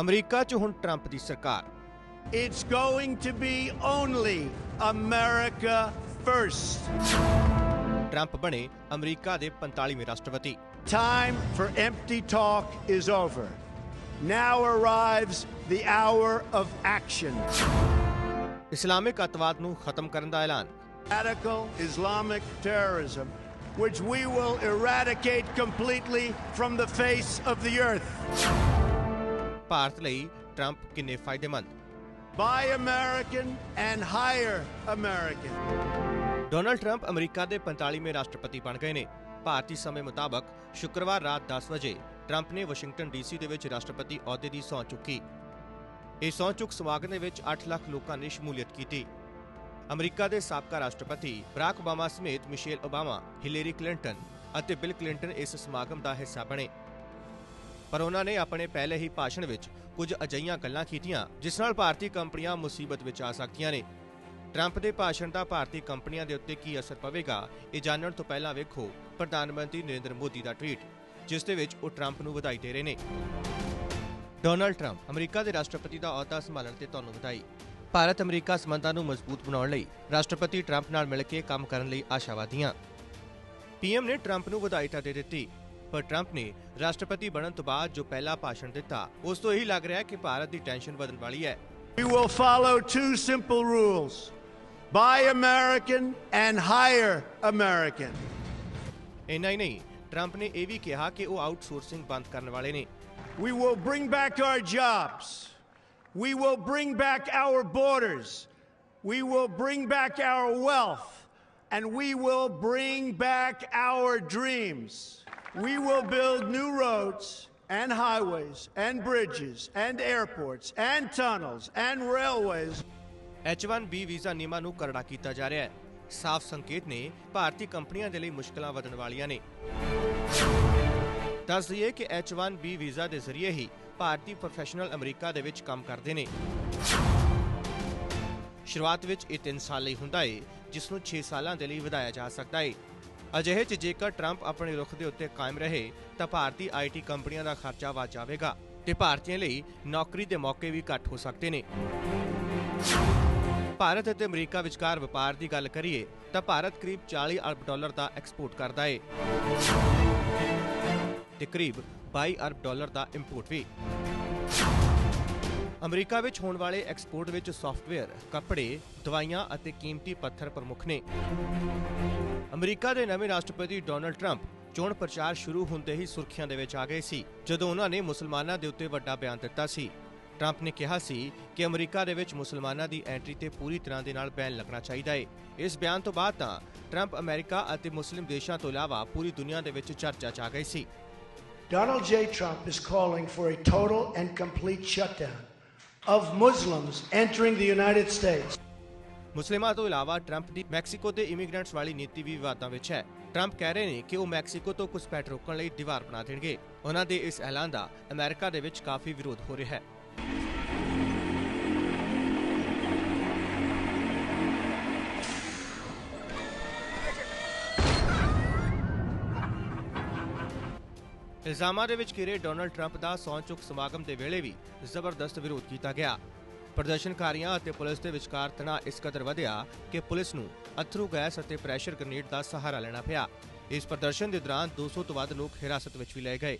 America 'ਚ ਹੁਣ Trump ਦੀ ਸਰਕਾਰ It's going to be only America first. Trump ਬਣੇ ਅਮਰੀਕਾ ਦੇ 45ਵੇਂ ਰਾਸ਼ਟਰਪਤੀ Time for empty talk is over. Now arrives the hour of action. Islamic ਅੱਤਵਾਦ ਨੂੰ ਖਤਮ ਕਰਨ ਦਾ ਐਲਾਨ Radical Islamic terrorism, which we will eradicate completely from the face of the earth. Bharat ਲਈ ਟਰੰਪ ਕਿੰਨੇ ਫਾਇਦੇਮੰਦ? Buy American and hire American. Donald Trump America ਦੇ 45ਵੇਂ ਰਾਸ਼ਟਰਪਤੀ ਬਣ ਗਏ ਨੇ। ਭਾਰਤੀ ਸਮੇਂ ਮੁਤਾਬਕ ਸ਼ੁੱਕਰਵਾਰ ਰਾਤ 10 ਵਜੇ ਟਰੰਪ ਨੇ ਵਾਸ਼ਿੰਗਟਨ ਡੀਸੀ ਦੇ ਵਿੱਚ ਰਾਸ਼ਟਰਪਤੀ ਅਹੁਦੇ ਦੀ ਸਹੁੰ ਚੁੱਕੀ। ਇਸ ਸਹੁੰ ਚੁੱਕ ਸਮਾਗਮ ਦੇ ਵਿੱਚ 8 ਲੱਖ ਲੋਕਾਂ ਨੇ ਸ਼ਮੂਲੀਅਤ ਕੀਤੀ। ਅਮਰੀਕਾ ਦੇ ਸਾਬਕਾ ਰਾਸ਼ਟਰਪਤੀ ਬਰਾਕ ਓਬਾਮਾ ਸਮੇਤ ਮਿਸ਼ੇਲ ਓਬਾਮਾ ਹਿਲੇਰੀ ਕਲਿੰਟਨ ਅਤੇ ਬਿਲ ਕਲਿੰਟਨ ਇਸ ਸਮਾਗਮ ਦਾ ਹਿੱਸਾ ਬਣੇ। ਪਰ ਉਹਨਾਂ ਨੇ ਆਪਣੇ ਪਹਿਲੇ ਹੀ ਭਾਸ਼ਣ ਵਿੱਚ ਕੁਝ ਅਜਈਆਂ ਗੱਲਾਂ ਕੀਤੀਆਂ, ਜਿਸ ਨਾਲ ਭਾਰਤੀ ਕੰਪਨੀਆਂ ਮੁਸੀਬਤ ਵਿੱਚ ਆ ਸਕਦੀਆਂ ਨੇ। ਟਰੰਪ ਦੇ ਭਾਸ਼ਣ ਦਾ ਭਾਰਤੀ ਕੰਪਨੀਆਂ ਦੇ ਉੱਤੇ ਕੀ ਅਸਰ ਪਵੇਗਾ, ਇਹ ਜਾਣਨ ਤੋਂ ਪਹਿਲਾਂ ਵੇਖੋ, ਪ੍ਰਧਾਨ ਮੰਤਰੀ ਨਰਿੰਦਰ ਮੋਦੀ ਦਾ ਟਵੀਟ, ਜਿਸ ਦੇ ਵਿੱਚ ਉਹ ਟਰੰਪ ਨੂੰ ਵਧਾਈ ਦੇ ਰਹੇ ਨੇ। ਡੋਨਲਡ ਟਰੰਪ, ਅਮਰੀਕਾ ਦੇ ਰਾਸ਼ਟਰਪਤੀ ਦਾ ਅਹੁਦਾ ਸੰਭਾਲਣ ਤੇ ਤੁਹਾਨੂੰ ਵਧਾਈ। ਭਾਰਤ ਅਮਰੀਕਾ ਸਬੰਧਾਂ ਨੂੰ ਮਜ਼ਬੂਤ ਬਣਾਉਣ ਲਈ ਰਾਸ਼ਟਰਪਤੀ ਟਰੰਪ ਨਾਲ ਮਿਲ ਕੇ ਕੰਮ ਕਰਨ ਲਈ ਆਸ਼ਾਵਾਦੀਆਂ। ਪੀਐਮ ਨੇ ਟਰੰਪ ਨੂੰ ਵਧਾਈ ਤਾਂ ਦੇ ਦਿੱਤੀ ਪਰ ਟਰੰਪ ਨੇ ਰਾਸ਼ਟਰਪਤੀ ਬਣਨ ਤੋਂ ਬਾਅਦ ਜੋ ਪਹਿਲਾ ਭਾਸ਼ਣ ਦਿੱਤਾ ਉਸ ਤੋਂ ਇਹੀ ਲੱਗ ਰਿਹਾ ਹੈ ਕਿ ਭਾਰਤ ਦੀ ਟੈਨਸ਼ਨ ਵਧਣ ਵਾਲੀ ਹੈ We will follow two simple rules buy American and hire American. ਇੰਨਾ ਹੀ ਨਹੀਂ ਟਰੰਪ ਨੇ ਇਹ ਵੀ ਕਿਹਾ ਕਿ ਉਹ ਆਊਟਸੋਰਸਿੰਗ ਬੰਦ ਕਰਨ ਵਾਲੇ ਨੇ We will bring back our jobs. We will bring back our borders. We will bring back our wealth. And we will bring back our dreams. We will build new roads and highways and bridges and airports and tunnels and railways. H1B visa ਨਿਯਮਾਂ ਨੂੰ ਕਰੜਾ ਕੀਤਾ ਜਾ ਰਿਹਾ ਹੈ। ਸਾਫ਼ ਸੰਕੇਤ ਨੇ, ਭਾਰਤੀ ਕੰਪਨੀਆਂ ਦੇ ਲਈ ਮੁਸ਼ਕਲਾਂ ਵਧਣ ਵਾਲੀਆਂ ਨੇ। ਦੱਸ ਦਈਏ ਕਿ H1B ਵੀਜ਼ਾ ਦੇ ਜ਼ਰੀਏ ਹੀ ਭਾਰਤੀ ਪ੍ਰੋਫੈਸ਼ਨਲ ਅਮਰੀਕਾ ਦੇ ਵਿੱਚ ਕੰਮ ਕਰਦੇ ਨੇ। ਸ਼ੁਰੂਆਤ ਵਿੱਚ ਇਹ 3 ਸਾਲ ਲਈ ਹੁੰਦਾ ਏ, ਜਿਸ ਨੂੰ 6 ਸਾਲਾਂ ਦੇ ਲਈ ਵਧਾਇਆ ਜਾ ਸਕਦਾ ਏ। ਅਜਿਹੇ 'ਚ ਜੇਕਰ ਟਰੰਪ ਆਪਣੇ ਰੁਖ ਦੇ ਉੱਤੇ ਕਾਇਮ ਰਹੇ, ਤਾਂ ਭਾਰਤੀ ਆਈਟੀ ਕੰਪਨੀਆਂ ਦਾ ਖਰਚਾ ਵੱਧ ਜਾਵੇਗਾ ਤੇ ਭਾਰਤੀਆਂ ਲਈ ਨੌਕਰੀ ਦੇ ਮੌਕੇ ਵੀ ਘੱਟ ਹੋ ਸਕਦੇ ਨੇ। ਭਾਰਤ ਅਤੇ ਅਮਰੀਕਾ ਵਿਚਕਾਰ ਵਪਾਰ ਦੀ ਗੱਲ ਕਰੀਏ, ਤਾਂ ਭਾਰਤ ਕਰੀਬ 40 ਅਰਬ ਡਾਲਰ ਦਾ ਐਕਸਪੋਰਟ ਕਰਦਾ ਏ ਤੇ ਕਰੀਬ 22 ਅਰਬ ਡਾਲਰ ਦਾ ਇੰਪੋਰਟ ਵੀ। ਅਮਰੀਕਾ ਵਿੱਚ ਹੋਣ ਵਾਲੇ ਐਕਸਪੋਰਟ ਵਿੱਚ ਸਾਫਟਵੇਅਰ, ਕੱਪੜੇ, ਦਵਾਈਆਂ ਅਤੇ ਕੀਮਤੀ ਪੱਥਰ ਪ੍ਰਮੁੱਖ ਨੇ। ਅਮਰੀਕਾ ਦੇ ਨਵੇਂ ਰਾਸ਼ਟਰਪਤੀ ਡੋਨਲਡ ਟਰੰਪ ਚੋਣ ਪ੍ਰਚਾਰ ਸ਼ੁਰੂ ਹੁੰਦੇ ਹੀ ਸੁਰਖੀਆਂ ਦੇ ਵਿੱਚ ਆ ਗਏ ਸੀ ਜਦੋਂ ਉਹਨਾਂ ਨੇ ਮੁਸਲਮਾਨਾਂ ਦੇ ਉੱਤੇ ਵੱਡਾ ਬਿਆਨ ਦਿੱਤਾ ਸੀ। ਟਰੰਪ ਨੇ ਕਿਹਾ ਸੀ ਕਿ ਅਮਰੀਕਾ ਦੇ ਵਿੱਚ ਮੁਸਲਮਾਨਾਂ ਦੀ ਐਂਟਰੀ ਤੇ ਪੂਰੀ ਤਰ੍ਹਾਂ ਦੇ ਨਾਲ ਬੈਨ ਲੱਗਣਾ ਚਾਹੀਦਾ ਹੈ ਇਸ ਬਿਆਨ ਤੋਂ ਬਾਅਦ ਤਾਂ ਟਰੰਪ ਅਮਰੀਕਾ ਅਤੇ ਮੁਸਲਿਮ ਦੇਸ਼ਾਂ ਤੋਂ ਇਲਾਵਾ ਪੂਰੀ ਦੁਨੀਆ ਦੇ ਵਿੱਚ ਚਰਚਾ 'ਚ ਆ ਗਏ ਸੀ। Donald J. Trump is calling for a total and complete shutdown. Of Muslims entering the United States. ਮੁਸਲਿਮਾਂ ਤੋਂ ਇਲਾਵਾ ਟਰੰਪ ਦੀ ਮੈਕਸੀਕੋ ਤੇ ਇਮੀਗ੍ਰੈਂਟਸ ਵਾਲੀ ਨੀਤੀ ਵੀ ਵਿਵਾਦਾਂ ਵਿੱਚ ਹੈ। ਟਰੰਪ ਕਹਿ ਰਹੇ ਨੇ ਕਿ ਉਹ ਮੈਕਸੀਕੋ ਤੋਂ ਘੁਸਪੈਠ ਰੋਕਣ ਲਈ ਦੀਵਾਰ ਬਣਾ ਦੇਣਗੇ। ਉਹਨਾਂ ਦੇ ਇਸ ਐਲਾਨ ਦਾ ਅਮਰੀਕਾ ਦੇ ਵਿੱਚ ਕਾਫੀ ਵਿਰੋਧ ਹੋ ਰਿਹਾ ਹੈ। ਇਲਜ਼ਾਮਾਂ ਦੇ ਵਿੱਚ ਘਿਰੇ ਡੋਨਲਡ ਟਰੰਪ ਦਾ ਸਹੁੰ ਚੁੱਕ ਸਮਾਗਮ ਦੇ ਵੇਲੇ ਵੀ ਜ਼ਬਰਦਸਤ ਵਿਰੋਧ ਕੀਤਾ ਗਿਆ। ਪ੍ਰਦਰਸ਼ਨਕਾਰੀਆਂ ਅਤੇ ਪੁਲਿਸ ਦੇ ਵਿਚਕਾਰ ਤਣਾਅ ਇਸ ਕਦਰ ਵਧਿਆ ਕਿ ਪੁਲਿਸ ਨੂੰ ਅਥਰੂ ਗੈਸ ਅਤੇ ਪ੍ਰੈਸ਼ਰ ਗ੍ਰਨੇਡ ਦਾ ਸਹਾਰਾ ਲੈਣਾ ਪਿਆ। ਇਸ ਪ੍ਰਦਰਸ਼ਨ ਦੇ ਦੌਰਾਨ 200 ਤੋਂ ਵੱਧ ਲੋਕ ਹਿਰਾਸਤ ਵਿੱਚ ਵੀ ਲਏ ਗਏ।